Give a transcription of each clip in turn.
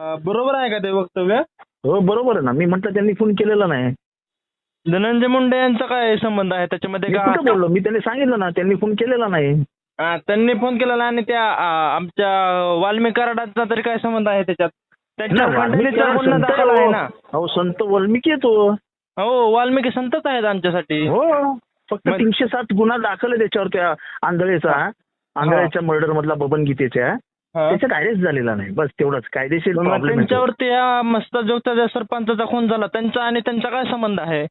बरोबर आहे का ते वक्तव्य? हो बरोबर आहे ना. मी म्हटलं त्यांनी फोन केलेला नाही. धनंजय मुंडे यांचा काय संबंध आहे? त्याच्यामध्ये मी का बोललो? मी त्यांनी सांगितलं ना. त्यांनी फोन केलेला नाही. त्यांनी फोन केलेला आणि त्या आमच्या वाल्मिक कराडाचा तरी काय संबंध आहे त्याच्यात? त्यांच्या ना, वाल्मिकी खंडणीचा हा गुन्हा संत दाखल आहे ना. हो. अहो संत वाल्मिकी येतो हो वाल्मिकी संतच आहेत आमच्यासाठी. हो. फक्त मग- तीनशे सात गुन्हा दाखल आहे त्याच्यावर त्या आंधळेचा. आंधळेच्या मर्डर मधला बबन गीतेच्या. त्याच्यात अरेस्ट झालेला नाही. बस तेवढंच. कायदेशीर मग प्रॉब्लेम त्यांच्यावरती या मस्त जोगचा ज्या सरपंचाचा खून झाला त्यांचा आणि त्यांचा काय संबंध आहे?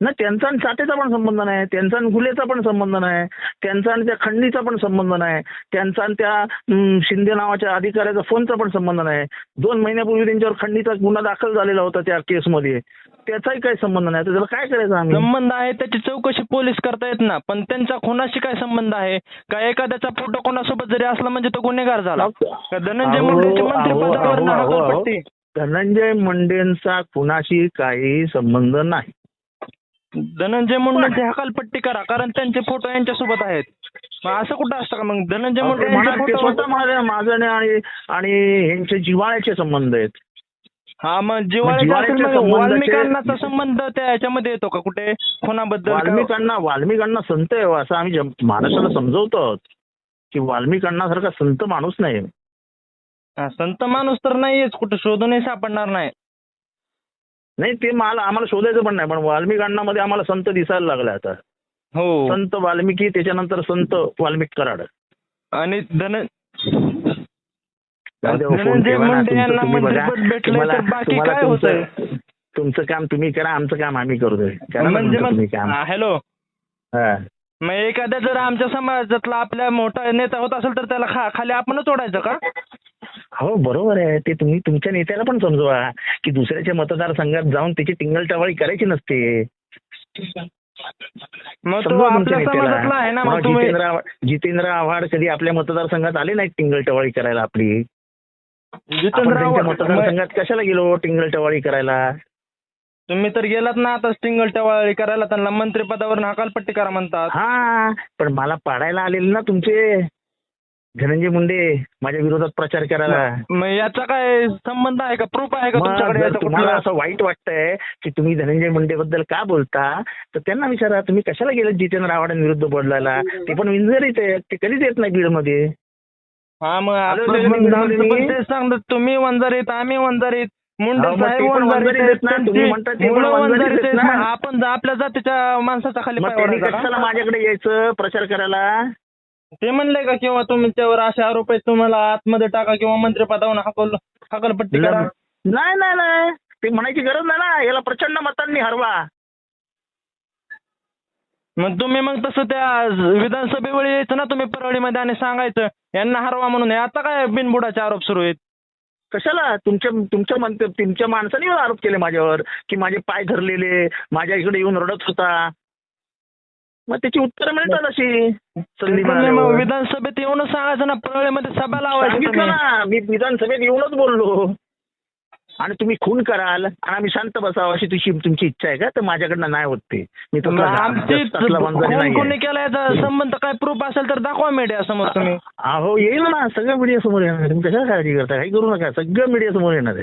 ना त्यांचा आणि चाटेचा पण संबंध नाही. त्यांचा आणि गुलेचा पण संबंध नाही. त्यांचा आणि त्या खंडणीचा पण संबंध नाही. त्यांचा आणि त्या शिंदे नावाच्या अधिकाऱ्याचा फोनचा पण संबंध नाही. दोन महिन्यापूर्वी त्यांच्यावर खंडणीचा गुन्हा दाखल झालेला होता त्या केसमध्ये त्याचाही काही संबंध नाही. तर त्याला काय करायचं आम्ही? संबंध आहे त्याची चौकशी पोलीस करतायत ना. पण त्यांचा खुनाशी काय संबंध आहे? का एखाद्याचा फोटो कोणासोबत जरी असला म्हणजे तो गुन्हेगार झाला? का धनंजय अहो, मुंडेची अहो, मंत्रिपदावर अहो, अहो, अहो. हकालपट्टी धनंजय मुंडेंचा कुणाशी काही संबंध नाही. धनंजय मुंडेची हकालपट्टी करा कारण त्यांचे फोटो यांच्यासोबत आहेत. मग असं कुठं असतं का मग? धनंजय अहो, मुंडे यांचे म्हणा- ते स्वतः म्हणाले माझं आणि- आणि ह्यांचे जिव्हाळ्याचे संबंध आहेत. हा मग जिव्हाळ्याच्या संबंधाचे- वाल्मिकांनाचा संबंध त्या याच्यामध्ये येतो का? कुठे? खुनाबद्दल का- वाल्मिकांना वाल्मिकांना संत आहे हो, असं आम्ही जम- महाराष्ट्राला समजवतो आहोत की वाल्मिकांना संत माणूस नाही. हा, संत माणूस तर नाहीयेच. कुठे शोधूनही सापडणार नाही. नाही ते मला आम्हाला शोधायचं पण नाही. पण वाल्मिकांना मध्ये आम्हाला संत दिसायला लागला आता. हो. संत वाल्मिकी त्याच्यानंतर संत वाल्मिक कराड. आणि धन जाऊ द्या हो, फोन धनंजय ठेवा ना. मुंडे तुमचं काम तुम्ही करा आमचं काम आम्ही करा म्हणजे हॅलो. हा. मग एखाद्या जर आमच्या समाजातला आपल्या मोठा नेता होत असेल तर त्याला खा खाली आपणच ओढायचं का? हो बरोबर आहे. ते तुम्ही तुमच्या नेत्याला पण समजवा की दुसऱ्याच्या मतदारसंघात जाऊन त्याची टिंगलटवाळी करायची नसते. मग तो. समाजातला आहे ना जितेंद्र आव्हाड- कधी आपल्या मतदारसंघात आले नाहीत टिंगलटवाळी करायला आपली? जितेंद्र मतदारसंघात कशाला गेलो टिंगलटवाळी करायला? तुम्ही तर गेलात ना आता स्टिंगल टवाळी करायला त्यांना मंत्रिपदावर हकालपट्टी करा म्हणतात. हा पण मला पाडायला आलेले ना तुमचे. धनंजय मुंडे माझ्या विरोधात प्रचार करायला. मग याचा काय संबंध आहे का? प्रूफ आहे का तुमच्याकडे तुम्हाला? असं वाईट वाटतंय की तुम्ही धनंजय मुंडे बद्दल का बोलता तर त्यांना विचारा तुम्ही कशाला गेले जितेंद्र आव्हाडांविरुद्ध बोलायला? ते पण विंजरीत आहेत ते कधीच येत नाही बीडमध्ये. हा मग तेच सांगतात तुम्ही वंजारीत आम्ही वंजारीत. मुंडे साहेब वंजारीत आपण आपल्या जातीच्या माणसाचा खाली कशाला? माझ्याकडे यायचं प्रचार करायला? ते म्हणले का किंवा तुमच्यावर असे आरोप आहेत तुम्हाला आतमध्ये टाका किंवा मंत्रिपदावर हकल हकलपट्टी करा. नाही नाही नाही. ते म्हणायची गरज नाही ना. याला प्रचंड मतांनी हरवा. मग तुम्ही मग तसं त्या विधानसभेवेळी यायचं ना तुम्ही परळीमध्ये आणि सांगायचं यांना हरवा म्हणून. हे आता काय बिनबुडाचे आरोप सुरू आहेत? कशाला? तुमच्या तुमच्या मन तुमच्या माणसाने आरोप केले माझ्यावर की माझे पाय धरलेले माझ्या इकडे येऊन रडत होता. मग त्याची उत्तरं मिळतात अशी. विधानसभेत येऊनच सांगायचं ना परळीमध्ये सभा लावायची मी विधानसभेत येऊनच बोललो. आणि तुम्ही खून कराल आणि आम्ही शांत बसावं अशी तुझी तुमची इच्छा आहे का? तर माझ्याकडनं नाही होत ते. मी कोण केला याचा संबंध काय प्रूफ असेल तर दाखवा मीडिया समोर तुम्ही. अहो येईल ना. सगळं मीडिया समोर येणार. तुम्ही कशाला काळजी करता काही करू नका. सगळं मीडिया समोर येणार आहे.